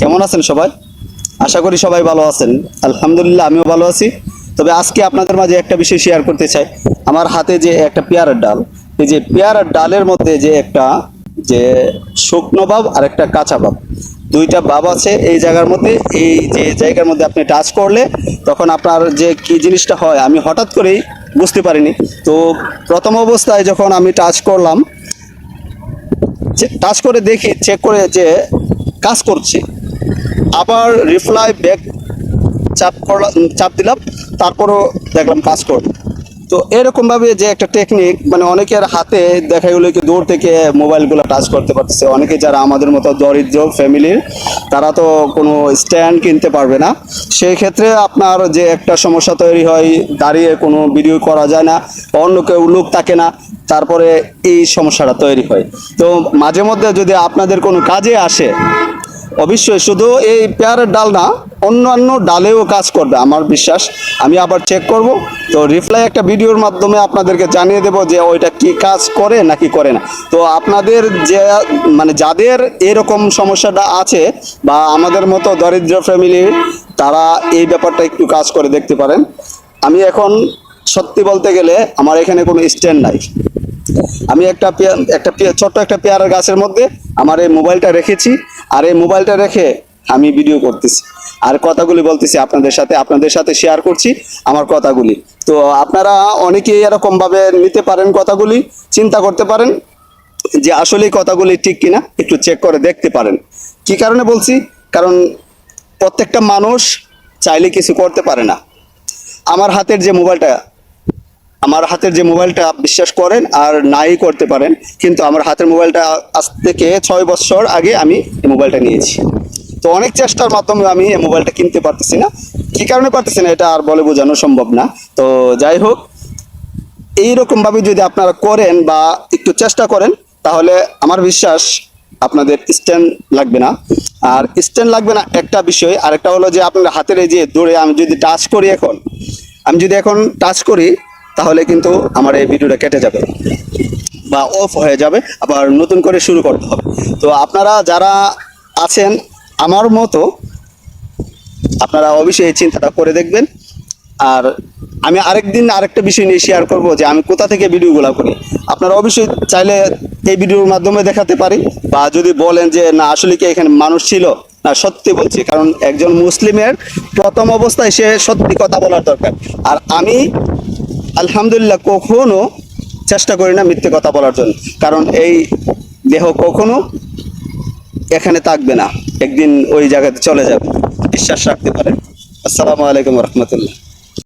কেমন আছেন সবাই? আশা করি সবাই ভালো আছেন। আলহামদুলিল্লাহ, আমিও ভালো আছি। তবে আজকে আপনাদের মাঝে একটা বিষয় শেয়ার করতে চাই। আমার হাতে যে একটা পেয়ারার ডাল, এই যে পেয়ারার ডালের মধ্যে যে একটা, যে শুকনো ভাব আর একটা কাঁচা ভাব, দুইটা ভাব আছে এই জায়গার মধ্যে। এই যে জায়গার মধ্যে আপনি টাচ করলে তখন আপনার যে কি জিনিসটা হয়, আমি হঠাৎ করেই বুঝতে পারিনি। তো প্রথম অবস্থায় যখন আমি টাচ করলাম টাচ করে দেখি চেক করে যে কাজ করছে। আবার রিপ্লাই ব্যাক চাপ করলাম চাপ দিলাম, তারপরও দেখলাম কাজ করল। তো এরকমভাবে যে একটা টেকনিক মানে অনেকের হাতে দেখা গেলো কি দূর থেকে মোবাইলগুলো টাচ করতে পারতেছে। অনেকে যারা আমাদের মতো দরিদ্র ফ্যামিলির তারা তো কোনো স্ট্যান্ড কিনতে পারবে না। সেই ক্ষেত্রে আপনার যে একটা সমস্যা তৈরি হয়, দাঁড়িয়ে কোনো ভিডিও করা যায় না, অন্য কেউ লোক থাকে না, তারপরে এই সমস্যাটা তৈরি হয়। তো মাঝে মধ্যে যদি আপনাদের কোনো কাজে আসে অবশ্যই, শুধু এই পেয়ারের ডাল না, অন্যান্য ডালেও কাজ করবে, আমার বিশ্বাস। আমি আবার চেক করব। তো রিপ্লাই একটা ভিডিওর মাধ্যমে আপনাদেরকে জানিয়ে দেব যে ওইটা কি কাজ করে নাকি করে না। তো আপনাদের যে মানে যাদের এরকম সমস্যাটা আছে বা আমাদের মতো দরিদ্র ফ্যামিলি তারা এই ব্যাপারটা একটু কাজ করে দেখতে পারেন। আমি এখন সত্যি বলতে গেলে আমার এখানে কোনো স্ট্যান্ড নাই। আমি একটা একটা ছোট্ট একটা পেয়ারা গাছের মধ্যে আমার এই মোবাইলটা রেখেছি। আর এই মোবাইলটা রেখে আমি ভিডিও করতেছি। আর কথাগুলি বলতেছি আপনাদের সাথে আপনাদের সাথে শেয়ার করছি আমার কথাগুলি। তো আপনারা অনেকেই এরকম ভাবে নিতে পারেন কথাগুলি, চিন্তা করতে পারেন যে আসলে কথাগুলি ঠিক কিনা, একটু চেক করে দেখতে পারেন। কি কারণে বলছি? কারণ প্রত্যেকটা মানুষ চাইলে কিছু করতে পারে না। আমার হাতের যে মোবাইলটা আমার হাতের যে মোবাইলটা বিশ্বাস করেন আর নাই করতে পারেন, কিন্তু আমার হাতের মোবাইলটা আজ থেকে ছয় বছর আগে আমি এই মোবাইলটা নিয়েছি। তো অনেক চেষ্টার মাধ্যমে আমি এই মোবাইলটা কিনতে পারতেছি না। কী কারণে পারতেছি না এটা আর বলে বোঝানো সম্ভব না। তো যাই হোক এইরকম ভাবে যদি আপনারা করেন বা একটু চেষ্টা করেন, তাহলে আমার বিশ্বাস আপনাদের স্ট্যান্ড লাগবে না। আর স্ট্যান্ড লাগবে না একটা বিষয়, আরেকটা হলো যে আপনার হাতের এই যে দৌড়ে আমি যদি টাচ করি এখন, আমি যদি এখন টাচ করি তাহলে কিন্তু আমার এই ভিডিওটা কেটে যাবে বা অফ হয়ে যাবে, আবার নতুন করে শুরু করতে হবে। তো আপনারা যারা আছেন, আমার মতো, আপনারা অবশ্যই এই চিন্তাটা করে দেখবেন। আর আমি আরেকদিন আরেকটা বিষয় নিয়ে শেয়ার করব যে আমি কোথা থেকে ভিডিওগুলো করি। আপনারা অবশ্যই চাইলে এই ভিডিওর মাধ্যমে দেখাতে পারি, বা যদি বলেন যে, না, আসলে কি এখানে মানুষ ছিল? না, সত্যি বলছি, কারণ একজন মুসলিমের প্রথম অবস্থায় সে সত্যি কথা বলার দরকার। আর আমি আলহামদুলিল্লাহ কখনো চেষ্টা করি না মিথ্যে কথা বলার জন্য। কারণ এই দেহ কখনো এখানে থাকবে না। একদিন ওই জায়গাতে চলে যাবে। বিশ্বাস রাখতে পারেন। আসসালামু আলাইকুম রহমতুল্লাহ।